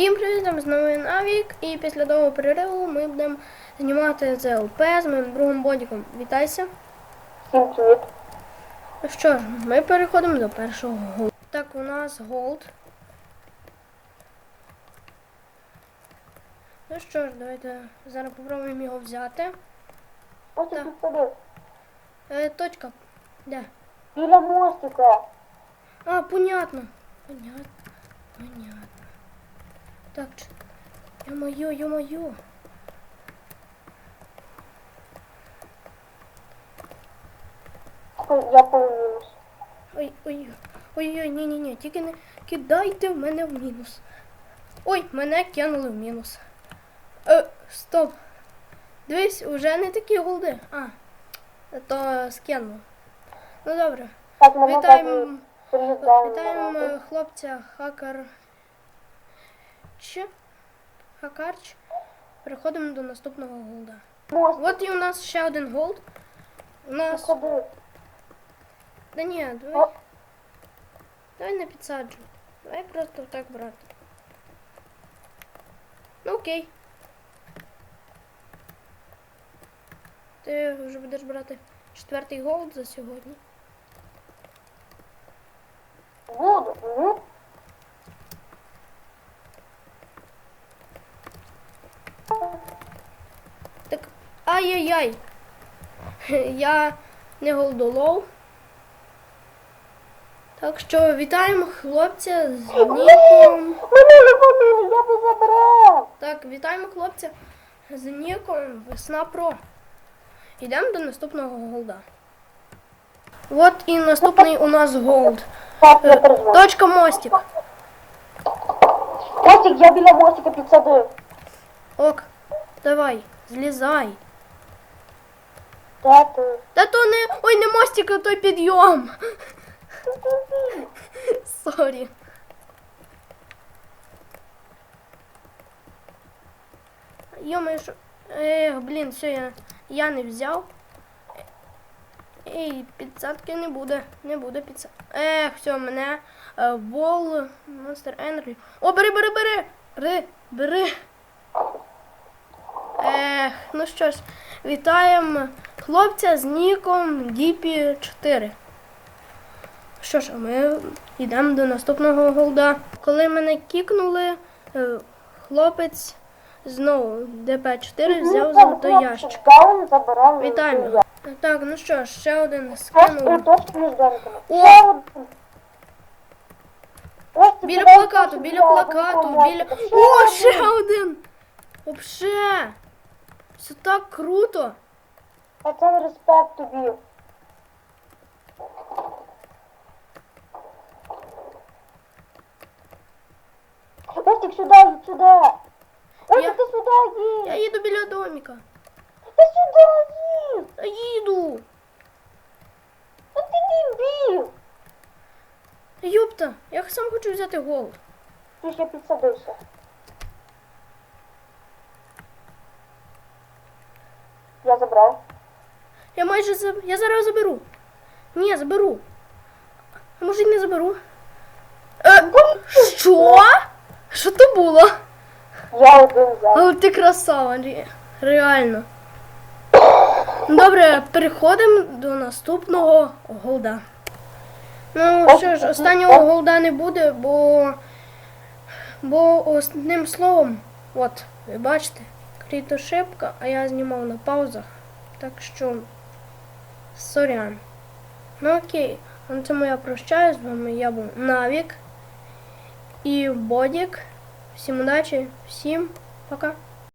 Всім привіт, з вами Навік, і після довгого перериву ми будемо знімати ЗЛП з моїм другом Бодіком. Вітайся. Привіт. Ну що ж, ми переходимо до першого голду. Так, у нас голд. Ну що ж, давайте зараз попробуємо його взяти. Ось Так. тут. Е, точка. Де? Біля мостика. А, понятно. Понятно. Понятно. Так, ч- ё-моё, ё-моё. Ой, Я повинен. Ой, ой, ой, ой, ні, ні, ні, тільки не кидайте в мене в мінус. Ой, мене кинули в мінус. Е, стоп. Дивись, уже не такі голди. А, то скинуло. Ну добре. Так, мене Вітаємо, приїжджаємо. вітаємо е, хлопця хакер. Ч. Хакарч. Переходимо до наступного голда. От і у нас ще один голд. У нас. Да ні, давай. Давай не підсаджуй. Давай просто так брати. Ну окей. Ти вже будеш брати четвертий голд за сьогодні. Буду. Ай-яй-яй. Я не голдолов. Так що вітаємо хлопця з ніком. Мене не я би забрав. Так, вітаємо хлопця з ніком Весна Про. Йдемо до наступного голда. От і наступний у нас голд. Переживаю. Точка мостик. Мостик, я біля мостика підсадив. Ок, давай, злізай. Ти? Та то не. Ой, не мостик, а той підйом. Сорі. Йома, що. Ех, блін, все, я, я не взяв. Ей, підсадки не буде. Не буде підсадки. Ех, все, мене Вол Монстер Енергі. О, бери, бери, бери! Бери, бери. Ех, ну що ж, вітаємо хлопця з ніком Діпі 4. Що ж, а ми йдемо до наступного голда. Коли мене кікнули, е, хлопець знову ДП4 взяв золотий ящик. Вітаємо. Так, ну що ж, ще один скинув. О! Біля плакату, біля плакату, біля. О, ще один! Вообще! Все так круто! А це респект тобі. Костик, сюди, їдь, сюди. Ось Я- ти сюди Я їду біля доміка. Ти сюди їдь. Та їду! Та ти дебіл. Юпта, я сам хочу взяти голд. Ти ще підсадився. Я забрав. Я майже за... Я зараз заберу. Ні, заберу. А може не заберу. Е, що? Що то було? Я один взяв. Але ти красава, ре- реально. Добре, переходимо до наступного голда. Ну що ж, останнього голда не буде, бо. Бо одним словом, от, ви бачите, кріт ошибка, а я знімав на паузах. Так що. Сорян. Ну окей, на цьому я прощаюсь з вами. Я був Навік і Бодік. Всім удачі, всім пока.